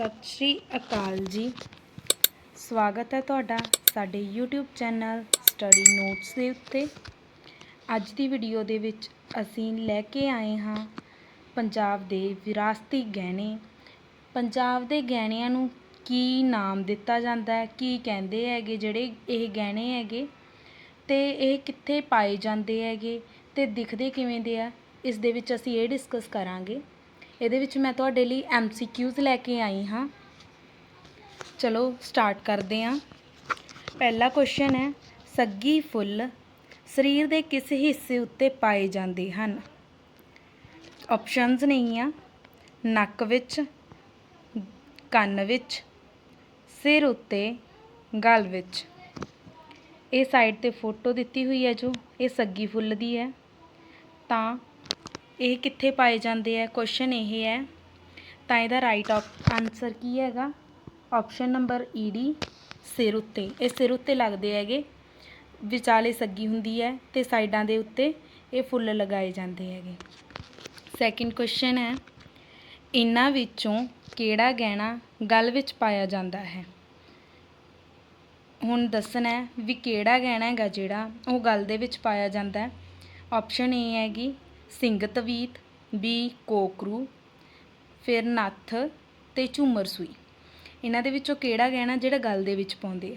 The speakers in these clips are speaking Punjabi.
ਸਤਿ ਸ਼੍ਰੀ ਅਕਾਲ ਜੀ। ਸਵਾਗਤ ਹੈ ਤੁਹਾਡਾ ਸਾਡੇ YouTube ਚੈਨਲ ਸਟੱਡੀ ਨੋਟਸ ਦੇ ਉੱਤੇ। ਅੱਜ ਦੀ ਵੀਡੀਓ ਦੇ ਵਿੱਚ ਅਸੀਂ ਲੈ ਕੇ ਆਏ ਹਾਂ ਪੰਜਾਬ ਦੇ ਵਿਰਾਸਤੀ ਗਹਿਣੇ। ਪੰਜਾਬ ਦੇ ਗਹਿਣਿਆਂ ਨੂੰ ਕੀ ਨਾਮ ਦਿੱਤਾ ਜਾਂਦਾ ਹੈ, ਕੀ ਕਹਿੰਦੇ ਹੈਗੇ, ਜਿਹੜੇ ਇਹ ਗਹਿਣੇ ਹੈਗੇ ਤੇ ਇਹ ਕਿੱਥੇ ਪਾਏ ਜਾਂਦੇ ਹੈਗੇ ਤੇ ਦਿਖਦੇ ਕਿਵੇਂ ਦੇ ਆ, ਇਸ ਦੇ ਵਿੱਚ ਅਸੀਂ ਇਹ ਡਿਸਕਸ ਕਰਾਂਗੇ। ਇਹਦੇ ਵਿੱਚ ਮੈਂ ਤੁਹਾਡੇ ਲਈ ਐਮਸੀਕਿਊਜ਼ ਲੈ ਕੇ ਆਈ ਹਾਂ। ਚਲੋ ਸਟਾਰਟ ਕਰਦੇ ਹਾਂ। ਪਹਿਲਾ ਕੁਐਸਚਨ ਹੈ, ਸੱਗੀ ਫੁੱਲ ਸਰੀਰ ਦੇ ਕਿਸ ਹਿੱਸੇ ਉੱਤੇ ਪਾਏ ਜਾਂਦੇ ਹਨ? ਆਪਸ਼ਨਸ ਨਹੀਂ ਆ। ਨੱਕ ਵਿੱਚ, ਕੰਨ ਵਿੱਚ, ਸਿਰ ਉੱਤੇ, ਗਲ ਵਿੱਚ। ਇਹ ਸਾਈਡ ਤੇ ਫੋਟੋ ਦਿੱਤੀ ਹੋਈ ਹੈ ਜੋ, ਇਹ ਸੱਗੀ ਫੁੱਲ ਦੀ ਹੈ। ਤਾਂ ਇਹ ਕਿੱਥੇ ਪਾਏ ਜਾਂਦੇ ਹੈ ਕੁਐਸਚਨ ਇਹ ਹੈ। ਤਾਂ ਇਹਦਾ ਰਾਈਟ ਆਨਸਰ ਕੀ ਹੈਗਾ? ਆਪਸ਼ਨ ਨੰਬਰ ਈਡੀ ਸਿਰ ਉੱਤੇ। ਇਹ ਸਿਰ ਉੱਤੇ ਲੱਗਦੇ ਹੈਗੇ। ਵਿਚਾਲੇ ਸੱਗੀ ਹੁੰਦੀ ਹੈ ਤੇ ਸਾਈਡਾਂ ਦੇ ਉੱਤੇ ਇਹ ਫੁੱਲ ਲਗਾਏ ਜਾਂਦੇ ਹੈਗੇ। ਸੈਕਿੰਡ ਕੁਐਸਚਨ ਹੈ। ਇਹਨਾਂ ਵਿੱਚੋਂ ਕਿਹੜਾ ਗਹਿਣਾ ਗਲ ਵਿੱਚ ਪਾਇਆ ਜਾਂਦਾ ਹੈ? ਹੁਣ ਦੱਸਣਾ ਹੈ ਵੀ ਕਿਹੜਾ ਗਹਿਣਾ ਹੈਗਾ ਜਿਹੜਾ ਉਹ ਗਲ ਦੇ ਵਿੱਚ ਪਾਇਆ ਜਾਂਦਾ ਹੈ। ਆਪਸ਼ਨ ਏ ਹੈਗੀ ਸਿੰਘ ਤਵੀਤ ਬੀ ਕੋਕਰੂ, ਫਿਰ ਨੱਥ ਤੇ ਝੂਮਰ ਸੂਈ। ਇਹਨਾਂ ਦੇ ਵਿੱਚੋਂ ਕਿਹੜਾ ਗਹਿਣਾ ਜਿਹੜਾ ਗਲ ਦੇ ਵਿੱਚ ਪਾਉਂਦੇ ਆ?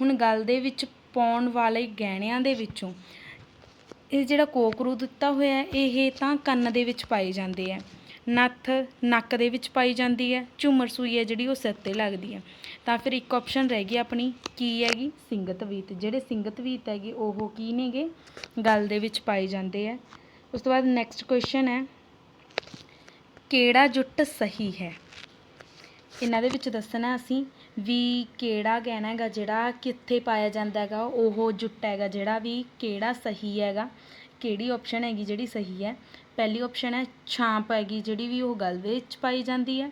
ਹੁਣ ਗਲ ਦੇ ਵਿੱਚ ਪਾਉਣ ਵਾਲੇ ਗਹਿਣਿਆਂ ਦੇ ਵਿੱਚੋਂ ਇਹ ਜਿਹੜਾ ਕੋਕਰੂ ਦਿੱਤਾ ਹੋਇਆ ਇਹ ਤਾਂ ਕੰਨ ਦੇ ਵਿੱਚ ਪਾਏ ਜਾਂਦੇ ਆ। ਨੱਥ ਨੱਕ ਦੇ ਵਿੱਚ ਪਾਈ ਜਾਂਦੀ ਹੈ, ਝੂਮਰ ਸੂਈ ਹੈ ਜਿਹੜੀ ਉਹ ਸਿਰ ਤੇ ਲੱਗਦੀ ਹੈ। ਤਾਂ ਫਿਰ ਇੱਕ ਆਪਸ਼ਨ ਰਹਿ ਗਈ ਆਪਣੀ, ਕੀ ਹੈਗੀ? ਸਿੰਗਤ ਵੀਤ। ਜਿਹੜੇ ਸਿੰਗਤ ਵੀਤ ਹੈਗੇ, ਉਹ ਕੀ ਨੇਗੇ? ਗਲ ਦੇ ਵਿੱਚ ਪਾਏ ਜਾਂਦੇ ਆ। ਉਸ ਤੋਂ ਬਾਅਦ ਨੈਕਸਟ ਕੁਐਸਚਨ ਹੈ, ਕਿਹੜਾ ਜੁੱਟ ਸਹੀ ਹੈ? ਇਹਨਾਂ ਦੇ ਵਿੱਚ ਦੱਸਣਾ ਅਸੀਂ ਵੀ ਕਿਹੜਾ ਗਹਿਣਾ ਹੈਗਾ ਜਿਹੜਾ ਕਿੱਥੇ ਪਾਇਆ ਜਾਂਦਾ ਹੈਗਾ, ਉਹ ਜੁੱਟ ਹੈਗਾ ਜਿਹੜਾ ਵੀ ਕਿਹੜਾ ਸਹੀ ਹੈਗਾ, ਕਿਹੜੀ ਆਪਸ਼ਨ ਹੈਗੀ ਜਿਹੜੀ ਸਹੀ ਹੈ। ਪਹਿਲੀ ਆਪਸ਼ਨ ਹੈ ਛਾਂਪ ਹੈਗੀ ਜਿਹੜੀ ਵੀ ਉਹ ਗਲ ਵਿੱਚ ਪਾਈ ਜਾਂਦੀ ਹੈ,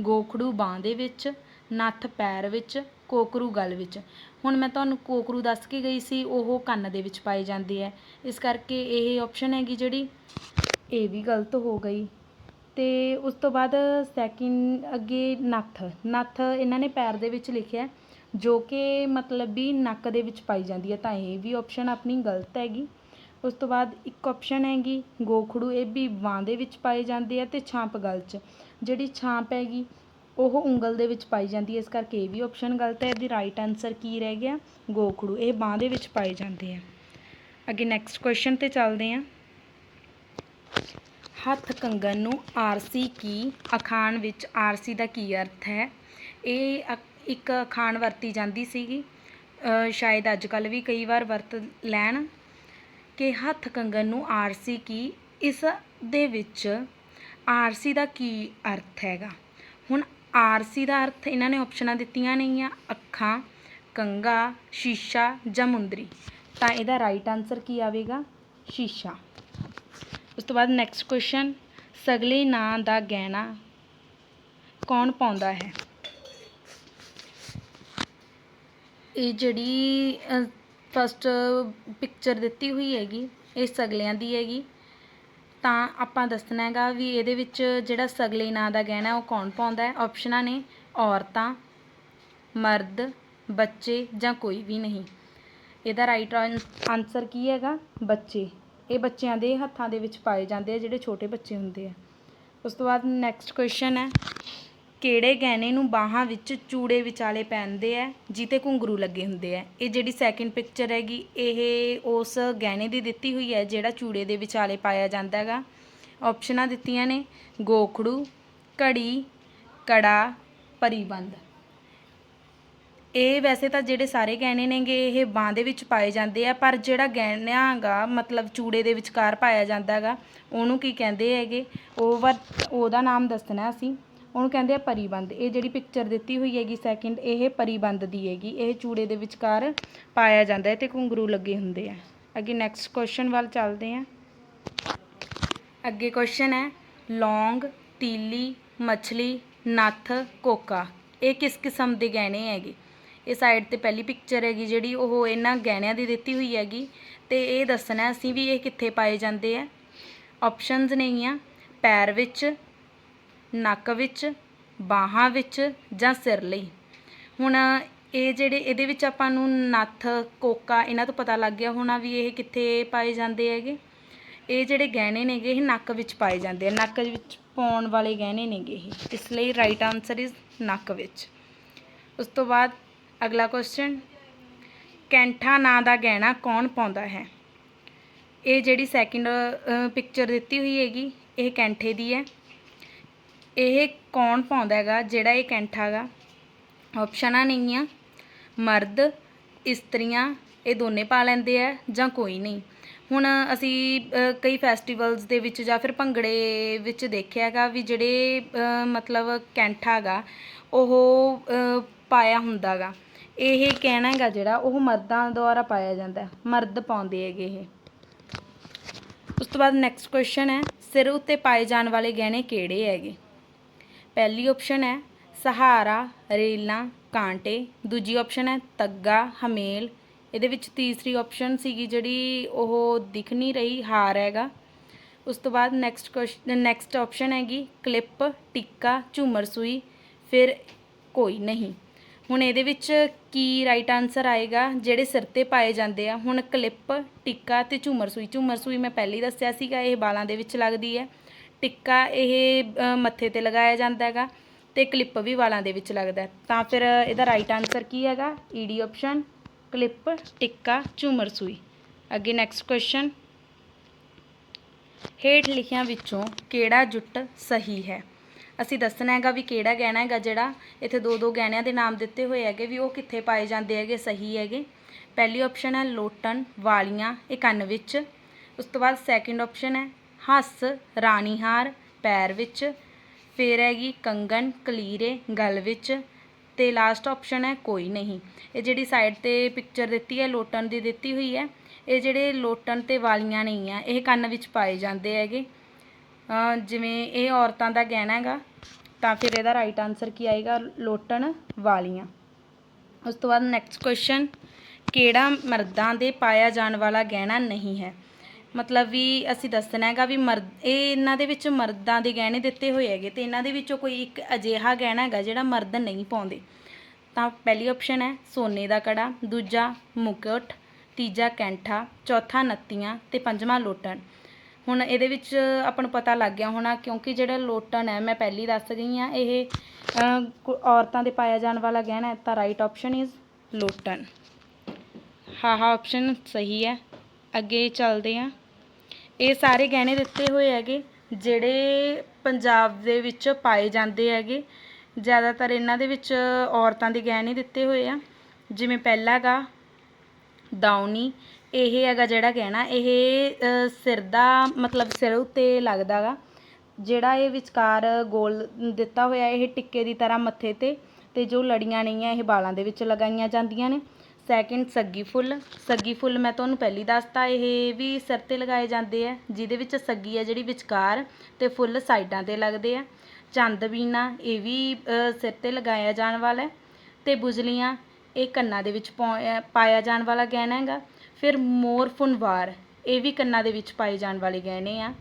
ਗੋਖੜੂ ਬਾਹ ਦੇ ਵਿੱਚ, ਨੱਥ ਪੈਰ ਵਿੱਚ ਕੋਕਰੂ ਗਲ ਵਿੱਚ। ਹੁਣ ਮੈਂ ਤੁਹਾਨੂੰ ਕੋਕਰੂ ਦੱਸ ਕੇ ਗਈ ਸੀ, ਉਹ ਕੰਨ ਦੇ ਵਿੱਚ ਪਾਈ ਜਾਂਦੀ ਹੈ। ਇਸ ਕਰਕੇ ਇਹ ਆਪਸ਼ਨ ਹੈਗੀ ਜਿਹੜੀ, ਇਹ ਵੀ ਗਲਤ ਹੋ ਗਈ। ਤੇ ਉਸ ਤੋਂ ਬਾਅਦ ਸੈਕਿੰਡ ਅੱਗੇ ਨੱਥ। ਨੱਥ ਇਹਨਾਂ ਨੇ ਪੈਰ ਦੇ ਵਿੱਚ ਲਿਖਿਆ ਜੋ ਕਿ ਮਤਲਬ ਵੀ ਨੱਕ ਦੇ ਵਿੱਚ ਪਾਈ ਜਾਂਦੀ ਹੈ, ਤਾਂ ਇਹ ਵੀ ਆਪਸ਼ਨ ਆਪਣੀ ਗਲਤ ਹੈਗੀ। ਉਸ ਤੋਂ ਬਾਅਦ ਇੱਕ ਆਪਸ਼ਨ ਹੈਗੀ, ਗੋਖੜੂ, ਇਹ ਵੀ ਬਾਂਹ ਦੇ ਵਿੱਚ ਪਾਏ ਜਾਂਦੇ ਆ ਤੇ ਛਾਂਪ ਗਲ 'ਚ। ਜਿਹੜੀ ਛਾਂਪ ਹੈਗੀ ਉਹ ਉਂਗਲ ਦੇ ਵਿੱਚ ਪਾਈ ਜਾਂਦੀ ਹੈ। ਇਸ ਕਰਕੇ ਇਹ ਵੀ ਆਪਸ਼ਨ ਗਲਤ ਹੈ। ਇਹਦੀ ਰਾਈਟ ਆਨਸਰ ਕੀ ਰਹਿ ਗਿਆ? ਗੋਖੜੂ। ਇਹ ਬਾਂਹ ਦੇ ਵਿੱਚ ਪਾਏ ਜਾਂਦੇ ਆ। ਅੱਗੇ ਨੈਕਸਟ ਕੁਐਸਚਨ ਤੇ ਚੱਲਦੇ ਹਾਂ। ਹੱਥ ਕੰਗਣ ਨੂੰ ਆਰਸੀ ਕੀ? ਅਖਾਣ ਵਿੱਚ ਆਰਸੀ ਦਾ ਕੀ ਅਰਥ ਹੈ? ਇਹ ਅ- ਇੱਕ ਅਖਾਣ ਵਰਤੀ ਜਾਂਦੀ ਸੀਗੀ। ਸ਼ਾਇਦ ਅੱਜ ਕੱਲ੍ਹ ਵੀ ਕਈ ਵਾਰ ਵਰਤ ਲੈਣ। ਕਿ ਹੱਥ ਕੰਗਣ ਨੂੰ ਆਰਸੀ ਕੀ? ਇਸ ਦੇ ਵਿੱਚ ਆਰਸੀ ਦਾ ਕੀ ਅਰਥ ਹੈਗਾ? ਹੁਣ ਆਰਸੀ ਦਾ ਅਰਥ ਇਹਨਾਂ ਨੇ ਆਪਸ਼ਨਾਂ ਦਿੱਤੀਆਂ ਨੇਗੀਆਂ, ਅੱਖਾਂ ਕੰਗਾ ਸ਼ੀਸ਼ਾ ਜਾਂ ਮੁੰਦਰੀ। ਤਾਂ ਇਹਦਾ ਰਾਈਟ ਆਨਸਰ ਕੀ ਆਵੇਗਾ? ਸ਼ੀਸ਼ਾ। ਉਸ ਤੋਂ ਬਾਅਦ ਨੈਕਸਟ ਕੁਐਸਚਨ ਸਗਲੇ ਨਾਂ ਦਾ ਗਹਿਣਾ ਕੌਣ ਪਾਉਂਦਾ ਹੈ? ਇਹ ਜਿਹੜੀ ਫਸਟ ਪਿਕਚਰ ਦਿੱਤੀ ਹੋਈ ਹੈਗੀ, ਇਹ ਸਗਲਿਆਂ ਦੀ ਹੈਗੀ। ਤਾਂ ਆਪਾਂ ਦੱਸਣਾ ਹੈਗਾ ਵੀ ਇਹਦੇ ਵਿੱਚ ਜਿਹੜਾ ਸਗਲੇ ਨਾਂ ਦਾ ਗਹਿਣਾ ਉਹ ਕੌਣ ਪਾਉਂਦਾ ਹੈ? ਆਪਸ਼ਨਾਂ ਨੇ ਔਰਤਾਂ, ਮਰਦ, ਬੱਚੇ ਜਾਂ ਕੋਈ ਵੀ ਨਹੀਂ। ਇਹਦਾ ਰਾਈਟ ਆਨਸਰ ਕੀ ਹੈਗਾ? ਬੱਚੇ। ਇਹ ਬੱਚਿਆਂ ਦੇ ਹੱਥਾਂ ਦੇ ਵਿੱਚ ਪਾਏ ਜਾਂਦੇ ਆ, ਜਿਹੜੇ ਛੋਟੇ ਬੱਚੇ ਹੁੰਦੇ ਆ। ਉਸ ਤੋਂ ਬਾਅਦ ਨੈਕਸਟ ਕੁਐਸਚਨ ਹੈ। ਕਿਹੜੇ ਗਹਿਣੇ ਨੂੰ ਬਾਹਾਂ ਵਿੱਚ ਚੂੜੇ ਵਿਚਾਲੇ ਪਹਿਨਦੇ ਆ ਜਿੱਤੇ ਘੁੰਗਰੂ ਲੱਗੇ ਹੁੰਦੇ ਆ? ਇਹ ਜਿਹੜੀ ਸੈਕਿੰਡ ਪਿਕਚਰ ਹੈਗੀ, ਇਹ ਉਸ ਗਹਿਣੇ ਦੀ ਦਿੱਤੀ ਹੋਈ ਹੈ, ਜਿਹੜਾ ਚੂੜੇ ਦੇ ਵਿਚਾਲੇ ਪਾਇਆ ਜਾਂਦਾ ਹੈਗਾ। ਆਪਸ਼ਨਾਂ ਦਿੱਤੀਆਂ ਨੇ, ਗੋਖੜੂ, ਘੜੀ, ਕੜਾ, ਪਰੀਬੰਦ। ਇਹ ਵੈਸੇ ਤਾਂ ਜਿਹੜੇ ਸਾਰੇ ਗਹਿਣੇ ਨੇਗੇ, ਇਹ ਬਾਂਹ ਦੇ ਵਿੱਚ ਪਾਏ ਜਾਂਦੇ ਆ, ਪਰ ਜਿਹੜਾ ਗਹਿਣਾ ਹੈਗਾ ਮਤਲਬ ਚੂੜੇ ਦੇ ਵਿਚਕਾਰ ਪਾਇਆ ਜਾਂਦਾ ਹੈਗਾ, ਉਹਨੂੰ ਕੀ ਕਹਿੰਦੇ ਹੈਗੇ? ਉਹ ਵਰ ਉਹਦਾ ਨਾਮ ਦੱਸਣਾ ਅਸੀਂ। ਉਹਨੂੰ ਕਹਿੰਦੇ ਆ ਪਰੀਬੰਦ ਇਹ ਜਿਹੜੀ ਪਿਕਚਰ ਦਿੱਤੀ ਹੋਈ ਹੈਗੀ ਸੈਕਿੰਡ ਇਹ ਪਰੀਬੰਦ ਦੀ ਹੈਗੀ। ਇਹ ਚੂੜੇ ਦੇ ਵਿਚਕਾਰ ਪਾਇਆ ਜਾਂਦਾ ਹੈ ਤੇ ਘੁੰਗਰੂ ਲੱਗੇ ਹੁੰਦੇ ਆ। ਅੱਗੇ ਨੈਕਸਟ ਕੁਐਸਚਨ ਵੱਲ ਚੱਲਦੇ ਆ ਅੱਗੇ ਕੁਐਸਚਨ ਹੈ, ਲੌਂਗ, ਤੀਲੀ, ਮੱਛਲੀ, ਨੱਥ, ਕੋਕਾ। ਇਹ ਕਿਸ ਕਿਸਮ ਦੇ ਗਹਿਣੇ ਹੈਗੇ? ਇਹ ਸਾਈਡ ਤੇ ਪਹਿਲੀ ਪਿਕਚਰ ਹੈਗੀ ਜਿਹੜੀ, ਉਹ ਇਹਨਾਂ ਗਹਿਣਿਆਂ ਦੀ ਦਿੱਤੀ ਹੋਈ ਹੈਗੀ। ਤੇ ਇਹ ਦੱਸਣਾ ਅਸੀਂ ਵੀ ਇਹ ਕਿੱਥੇ ਪਾਏ ਜਾਂਦੇ ਆ। ਆਪਸ਼ਨਸ ਨੇਗੀਆਂ ਪੈਰ ਵਿੱਚ ਨੱਕ ਵਿੱਚ, ਬਾਹਾਂ ਵਿੱਚ ਜਾਂ ਸਿਰ ਲਈ। ਹੁਣ ਇਹ ਜਿਹੜੇ ਇਹਦੇ ਵਿੱਚ ਆਪਾਂ ਨੂੰ ਨੱਥ, ਕੋਕਾ ਇਹਨਾਂ ਤੋਂ ਪਤਾ ਲੱਗ ਗਿਆ ਹੋਣਾ ਵੀ ਇਹ ਕਿੱਥੇ ਪਾਏ ਜਾਂਦੇ ਹੈਗੇ। ਇਹ ਜਿਹੜੇ ਗਹਿਣੇ ਨੇਗੇ, ਇਹ ਨੱਕ ਵਿੱਚ ਪਾਏ ਜਾਂਦੇ ਆ। ਨੱਕ ਵਿੱਚ ਪਾਉਣ ਵਾਲੇ ਗਹਿਣੇ ਨੇਗੇ ਇਹ। ਇਸ ਲਈ ਰਾਈਟ ਆਨਸਰ ਇਜ਼ ਨੱਕ ਵਿੱਚ। ਉਸ ਤੋਂ ਬਾਅਦ ਅਗਲਾ ਕੁਐਸਚਨ ਕੈਂਠਾ ਨਾਂ ਦਾ ਗਹਿਣਾ ਕੌਣ ਪਾਉਂਦਾ ਹੈ? ਇਹ ਜਿਹੜੀ ਸੈਕਿੰਡ ਪਿਕਚਰ ਦਿੱਤੀ ਹੋਈ ਹੈਗੀ, ਇਹ ਕੈਂਠੇ ਦੀ ਹੈ। ਇਹ ਕੌਣ ਪਾਉਂਦਾ ਹੈਗਾ, ਜਿਹੜਾ ਇਹ ਕੈਂਠਾ ਹੈਗਾ? ਆਪਸ਼ਨਾਂ ਨਹੀਂ ਮਰਦ, ਇਸਤਰੀਆਂ, ਇਹ ਦੋਨੇ ਪਾ ਲੈਂਦੇ ਆ ਜਾਂ ਕੋਈ ਨਹੀਂ? ਹੁਣ ਅਸੀਂ ਕਈ ਫੈਸਟੀਵਲਸ ਦੇ ਵਿੱਚ ਜਾਂ ਫਿਰ ਭੰਗੜੇ ਵਿੱਚ ਦੇਖਿਆ ਹੈਗਾ ਵੀ ਜਿਹੜੇ ਮਤਲਬ ਕੈਂਠਾ ਹੈਗਾ, ਉਹ ਪਾਇਆ ਹੁੰਦਾ ਗਾ ਇਹ ਕਹਿਣਾ ਹੈਗਾ ਜਿਹੜਾ, ਉਹ ਮਰਦਾਂ ਦੁਆਰਾ ਪਾਇਆ ਜਾਂਦਾ ਮਰਦ ਪਾਉਂਦੇ ਹੈਗੇ ਇਹ। ਉਸ ਤੋਂ ਬਾਅਦ ਨੈਕਸਟ ਕੁਐਸਚਨ ਹੈ, ਸਿਰ ਉੱਤੇ ਪਾਏ ਜਾਣ ਵਾਲੇ ਗਹਿਣੇ ਕਿਹੜੇ ਹੈਗੇ? ਪਹਿਲੀ ਆਪਸ਼ਨ ਹੈ ਸਹਾਰਾ, ਰੇਲਾਂ, ਕਾਂਟੇ। ਦੂਜੀ ਆਪਸ਼ਨ ਹੈ ਤੱਗਾ, ਹਮੇਲ। ਇਹਦੇ ਵਿੱਚ ਤੀਸਰੀ ਆਪਸ਼ਨ ਸੀਗੀ ਜਿਹੜੀ ਉਹ ਦਿਖ ਨਹੀਂ ਰਹੀ, ਹਾਰ ਹੈਗਾ। ਉਸ ਤੋਂ ਬਾਅਦ ਨੈਕਸਟ ਕੁਐਸਚਨ ਨੈਕਸਟ ਆਪਸ਼ਨ ਹੈਗੀ ਕਲਿੱਪ ਟਿੱਕਾ, ਝੂਮਰ ਸੂਈ। ਫਿਰ ਕੋਈ ਨਹੀਂ। ਹੁਣ ਇਹਦੇ ਵਿੱਚ ਕੀ ਰਾਈਟ ਆਨਸਰ ਆਏਗਾ? ਜਿਹੜੇ ਸਿਰ ਤੇ ਪਾਏ ਜਾਂਦੇ ਆ। ਹੁਣ ਕਲਿੱਪ ਟਿੱਕਾ ਤੇ ਝੂਮਰ ਸੂਈ। ਝੂਮਰ ਸੂਈ ਮੈਂ ਪਹਿਲਾਂ ਦੱਸਿਆ ਸੀਗਾ, ਇਹ ਬਾਲਾਂ ਦੇ ਵਿੱਚ ਲੱਗਦੀ ਹੈ। ਟਿੱਕਾ ਇਹ ਮੱਥੇ ਤੇ ਲਗਾਇਆ ਜਾਂਦਾ ਹੈਗਾ ਤੇ ਕਲਿੱਪ ਵੀ ਵਾਲਾਂ ਦੇ ਵਿੱਚ ਲੱਗਦਾ ਤਾਂ ਫਿਰ ਇਹਦਾ ਰਾਈਟ ਆਨਸਰ ਕੀ ਹੈਗਾ? ਈਡੀ ਆਪਸ਼ਨ ਕਲਿੱਪ, ਟਿੱਕਾ, ਝੂਮਰ ਸੂਈ। ਅੱਗੇ ਨੈਕਸਟ ਕੁਐਸਚਨ ਹੇਠ ਲਿਖਿਆਂ ਵਿੱਚੋਂ ਕਿਹੜਾ ਜੁੱਟ ਸਹੀ ਹੈ? ਅਸੀਂ ਦੱਸਣਾ ਹੈਗਾ ਵੀ ਕਿਹੜਾ ਗਹਿਣਾ ਹੈਗਾ ਜਿਹੜਾ ਇੱਥੇ ਦੋ ਦੋ ਗਹਿਣਿਆਂ ਦੇ ਨਾਮ ਦਿੱਤੇ ਹੋਏ ਹੈਗੇ ਵੀ ਉਹ ਕਿੱਥੇ ਪਾਏ ਜਾਂਦੇ ਹੈਗੇ ਸਹੀ ਹੈਗੇ। ਪਹਿਲੀ ਆਪਸ਼ਨ ਹੈ ਲੋਟਨ ਵਾਲੀਆਂ ਇਹ ਕੰਨ ਵਿੱਚ ਉਸ ਤੋਂ ਬਾਅਦ ਸੈਕਿੰਡ ਆਪਸ਼ਨ ਹੈ ਹੱਸ ਰਾਣੀਹਾਰ ਪੈਰ ਵਿੱਚ, ਫਿਰ ਹੈਗੀ ਕੰਗਣ ਕਲੀਰੇ ਗਲ ਵਿੱਚ ਤੇ ਲਾਸਟ ਆਪਸ਼ਨ ਹੈ ਕੋਈ ਨਹੀਂ। ਇਹ ਜਿਹੜੀ ਸਾਈਡ ਤੇ ਪਿਕਚਰ ਦਿੱਤੀ ਹੈ ਲੋਟਨ ਦੀ ਦਿੱਤੀ ਹੋਈ ਹੈ, ਇਹ ਜਿਹੜੇ ਲੋਟਨ ਤੇ ਵਾਲੀਆਂ ਨਹੀਂ ਆ, ਇਹ ਕੰਨ ਵਿੱਚ ਪਾਏ ਜਾਂਦੇ ਹੈਗੇ। ਜਿਵੇਂ ਇਹ ਔਰਤਾਂ ਦਾ ਗਹਿਣਾ ਹੈਗਾ, ਤਾਂ ਫਿਰ ਇਹਦਾ ਰਾਈਟ ਆਨਸਰ ਕੀ ਆਏਗਾ? ਲੋਟਣ ਵਾਲੀਆਂ। ਉਸ ਤੋਂ ਬਾਅਦ ਨੈਕਸਟ ਕੁਐਸਚਨ ਕਿਹੜਾ ਮਰਦਾਂ ਦੇ ਪਾਇਆ ਜਾਣ ਵਾਲਾ ਗਹਿਣਾ ਨਹੀਂ ਹੈ? ਮਤਲਬ ਵੀ ਅਸੀਂ ਦੱਸਣਾ ਹੈਗਾ ਵੀ ਮਰਦ ਇਹ ਇਹਨਾਂ ਦੇ ਵਿੱਚ ਮਰਦਾਂ ਦੇ ਗਹਿਣੇ ਦਿੱਤੇ ਹੋਏ ਹੈਗੇ ਤੇ ਇਹਨਾਂ ਦੇ ਵਿੱਚੋਂ ਕੋਈ ਇੱਕ ਅਜਿਹਾ ਗਹਿਣਾ ਹੈਗਾ ਜਿਹੜਾ ਮਰਦ ਨਹੀਂ ਪਾਉਂਦੇ। ਤਾਂ ਪਹਿਲੀ ਆਪਸ਼ਨ ਹੈ ਸੋਨੇ ਦਾ ਕੜਾ ਦੂਜਾ ਮੁਕਟ ਤੀਜਾ ਕੈਂਠਾ ਚੌਥਾ ਨੱਤੀਆਂ ਤੇ ਪੰਜਵਾਂ ਲੋਟਣ। ਹੁਣ ਇਹਦੇ ਵਿੱਚ ਆਪਾਂ ਨੂੰ ਪਤਾ ਲੱਗ ਗਿਆ ਹੋਣਾ ਕਿਉਂਕਿ ਜਿਹੜਾ ਲੋਟਣ ਹੈ ਮੈਂ ਪਹਿਲੀ ਦੱਸ ਗਈ ਆ ਇਹ ਅ, ਔਰਤਾਂ ਦੇ ਪਾਇਆ ਜਾਣ ਵਾਲਾ ਗਹਿਣਾ ਹੈ ਤਾਂ ਰਾਈਟ ਆਪਸ਼ਨ ਇਜ਼ ਲੋਟਣ। ਹਾਂ ਹਾਂ ਆਪਸ਼ਨ ਸਹੀ ਹੈ। ਅੱਗੇ ਚੱਲਦੇ ਆ ਇਹ ਸਾਰੇ ਗਹਿਣੇ ਦਿੱਤੇ ਹੋਏ ਹੈਗੇ, ਜਿਹੜੇ ਪੰਜਾਬ ਦੇ ਵਿੱਚ ਪਾਏ ਜਾਂਦੇ ਹੈਗੇ। ਜ਼ਿਆਦਾਤਰ ਇਹਨਾਂ ਦੇ ਵਿੱਚ ਔਰਤਾਂ ਦੇ ਗਹਿਣੇ ਦਿੱਤੇ ਹੋਏ ਆ। ਜਿਵੇਂ ਪਹਿਲਾ ਗਾ ਦਾਉਨੀ ਇਹ ਹੈਗਾ ਜਿਹੜਾ ਗਹਿਣਾ, ਇਹ ਸਿਰ ਦਾ ਮਤਲਬ ਸਿਰ ਉੱਤੇ ਲੱਗਦਾ ਗਾ। ਜਿਹੜਾ ਇਹ ਵਿਚਕਾਰ ਗੋਲ ਦਿੱਤਾ ਹੋਇਆ, ਇਹ ਟਿੱਕੇ ਦੀ ਤਰ੍ਹਾਂ ਮੱਥੇ ਤੇ ਤੇ ਜੋ ਲੜੀਆਂ ਨਹੀਂ ਆ ਇਹ ਵਾਲਾਂ ਦੇ ਵਿੱਚ ਲਗਾਈਆਂ ਜਾਂਦੀਆਂ ਨੇ। ਸੈਕਿੰਡ ਸੱਗੀ ਫੁੱਲ। ਸੱਗੀ ਫੁੱਲ ਮੈਂ ਤੁਹਾਨੂੰ ਪਹਿਲੀ ਦੱਸਤਾ, ਇਹ ਵੀ ਸਿਰ ਤੇ ਲਗਾਏ ਜਾਂਦੇ ਆ, ਜਿਹਦੇ ਵਿੱਚ ਸੱਗੀ ਆ ਜਿਹੜੀ ਵਿਚਕਾਰ ਤੇ ਫੁੱਲ ਸਾਈਡਾਂ ਤੇ ਲੱਗਦੇ ਆ। ਚੰਦਬੀਨਾ ਇਹ ਵੀ ਸਿਰ ਤੇ ਲਗਾਇਆ ਜਾਣ ਵਾਲਾ ਹੈ। ਤੇ ਬੁਜਲੀਆਂ, ਇਹ ਕੰਨਾਂ ਦੇ ਵਿੱਚ ਪਾ- ਪਾਇਆ ਜਾਣ ਵਾਲਾ ਗਹਿਣਾ ਹੈਗਾ। ਫਿਰ ਮੋਰ ਫੁਨਵਾਰ, ਇਹ ਵੀ ਕੰਨਾਂ ਦੇ ਵਿੱਚ ਪਾਏ ਜਾਣ ਵਾਲੇ ਗਹਿਣੇ ਆ।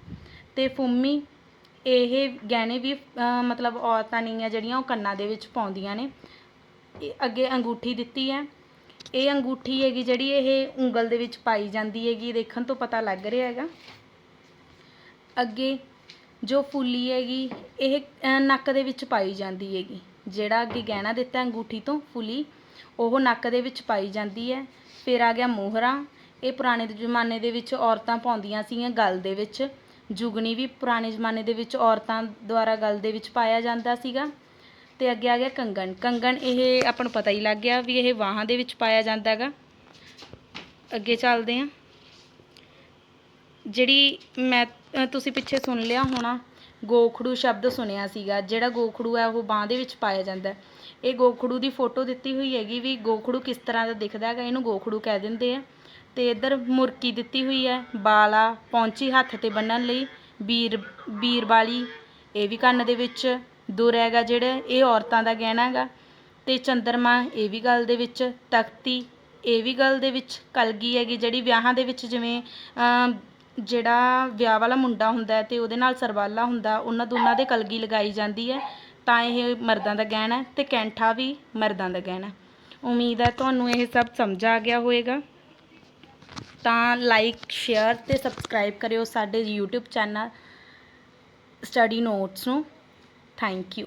ਤੇ ਫੁੰਮੀ, ਇਹ ਗਹਿਣੇ ਵੀ ਮਤਲਬ ਔਰਤਾਂ ਨਹੀਂ ਆ ਜਿਹੜੀਆਂ ਉਹ ਕੰਨਾਂ ਦੇ ਵਿੱਚ ਪਾਉਂਦੀਆਂ ਨੇ। ਅੱਗੇ ਅੰਗੂਠੀ ਦਿੱਤੀ ਹੈ। ਇਹ ਅੰਗੂਠੀ ਹੈਗੀ ਜਿਹੜੀ ਇਹ ਉਂਗਲ ਦੇ ਵਿੱਚ ਪਾਈ ਜਾਂਦੀ ਹੈਗੀ ਦੇਖਣ ਤੋਂ ਪਤਾ ਲੱਗ ਰਿਹਾ ਹੈਗਾ। ਅੱਗੇ ਜੋ ਫੁੱਲੀ ਹੈਗੀ, ਇਹ ਨੱਕ ਦੇ ਵਿੱਚ ਪਾਈ ਜਾਂਦੀ ਹੈਗੀ। ਜਿਹੜਾ ਅੱਗੇ ਗਹਿਣਾ ਦਿੱਤਾ ਅੰਗੂਠੀ ਤੋਂ ਫੁੱਲੀ, ਉਹ ਨੱਕ ਦੇ ਵਿੱਚ ਪਾਈ ਜਾਂਦੀ ਹੈ। ਫਿਰ ਆ ਗਿਆ ਮੋਹਰਾ। ਇਹ ਪੁਰਾਣੇ ਜ਼ਮਾਨੇ ਦੇ ਵਿੱਚ ਔਰਤਾਂ ਪਾਉਂਦੀਆਂ ਸੀਗੀਆਂ ਗਲ ਦੇ ਵਿੱਚ। ਜੁਗਨੀ ਵੀ ਪੁਰਾਣੇ ਜ਼ਮਾਨੇ ਦੇ ਵਿੱਚ ਔਰਤਾਂ ਦੁਆਰਾ ਗਲ ਦੇ ਵਿੱਚ ਪਾਇਆ ਜਾਂਦਾ ਸੀਗਾ। ਤੇ ਅੱਗੇ ਆ ਗਿਆ ਕੰਗਣ। ਕੰਗਣ ਇਹ ਆਪਾਂ ਨੂੰ ਪਤਾ ਹੀ ਲੱਗ ਗਿਆ ਵੀ ਇਹ ਬਾਹਾਂ ਦੇ ਵਿੱਚ ਪਾਇਆ ਜਾਂਦਾ ਹੈਗਾ। ਅੱਗੇ ਚੱਲਦੇ ਹਾਂ। ਜਿਹੜੀ ਮੈਂ ਤੁਸੀਂ ਪਿੱਛੇ ਸੁਣ ਲਿਆ ਹੋਣਾ, ਗੋਖੜੂ ਸ਼ਬਦ ਸੁਣਿਆ ਸੀਗਾ। ਜਿਹੜਾ ਗੋਖੜੂ ਹੈ, ਉਹ ਬਾਂਹ ਦੇ ਵਿੱਚ ਪਾਇਆ ਜਾਂਦਾ ਇਹ ਗੋਖੜੂ ਦੀ ਫੋਟੋ ਦਿੱਤੀ ਹੋਈ ਹੈਗੀ ਵੀ ਗੋਖੜੂ ਕਿਸ ਤਰ੍ਹਾਂ ਦਾ ਦਿਖਦਾ ਹੈਗਾ, ਇਹਨੂੰ ਗੋਖੜੂ ਕਹਿ ਦਿੰਦੇ ਆ। ਤੇ ਇੱਧਰ ਮੁਰਕੀ ਦਿੱਤੀ ਹੋਈ ਹੈ, ਬਾਲਾ, ਪੌਂਚੀ ਹੱਥ ਤੇ ਬੰਨਣ ਲਈ, ਬੀਰ, ਬੀਰਬਾਲੀ, ਇਹ ਵੀ ਕੰਨ ਦੇ ਵਿੱਚ। ਦੁਰ ਹੈਗਾ ਜਿਹੜਾ, ਇਹ ਔਰਤਾਂ ਦਾ ਗਹਿਣਾ ਹੈਗਾ ਤੇ ਚੰਦਰਮਾ, ਇਹ ਵੀ ਗੱਲ ਦੇ ਵਿੱਚ। ਤਖਤੀ, ਇਹ ਵੀ ਗੱਲ ਦੇ ਵਿੱਚ। ਕਲਗੀ ਹੈਗੀ ਜਿਹੜੀ ਵਿਆਹਾਂ ਦੇ ਵਿੱਚ ਜਿਵੇਂ ਜਿਹੜਾ ਵਿਆਹ ਵਾਲਾ ਮੁੰਡਾ ਹੁੰਦਾ ਹੈ ਤੇ ਉਹਦੇ ਨਾਲ ਸਰਵਾਲਾ ਹੁੰਦਾ, ਉਹਨਾਂ ਦੋਨਾਂ ਦੇ ਕਲਗੀ ਲਗਾਈ ਜਾਂਦੀ ਹੈ। ਤਾਂ ਇਹ ਮਰਦਾਂ ਦਾ ਗਹਿਣਾ ਹੈ ਤੇ ਕੈਂਠਾ ਵੀ ਮਰਦਾਂ ਦਾ ਗਹਿਣਾ ਉਮੀਦ ਹੈ ਤੁਹਾਨੂੰ ਇਹ ਸਭ ਸਮਝ ਆ ਗਿਆ ਹੋਵੇਗਾ। ਤਾਂ ਲਾਈਕ ਸ਼ੇਅਰ ਤੇ ਸਬਸਕ੍ਰਾਈਬ ਕਰਿਓ ਸਾਡੇ YouTube ਚੈਨਲ ਸਟੱਡੀ ਨੋਟਸ ਨੂੰ। Thank you.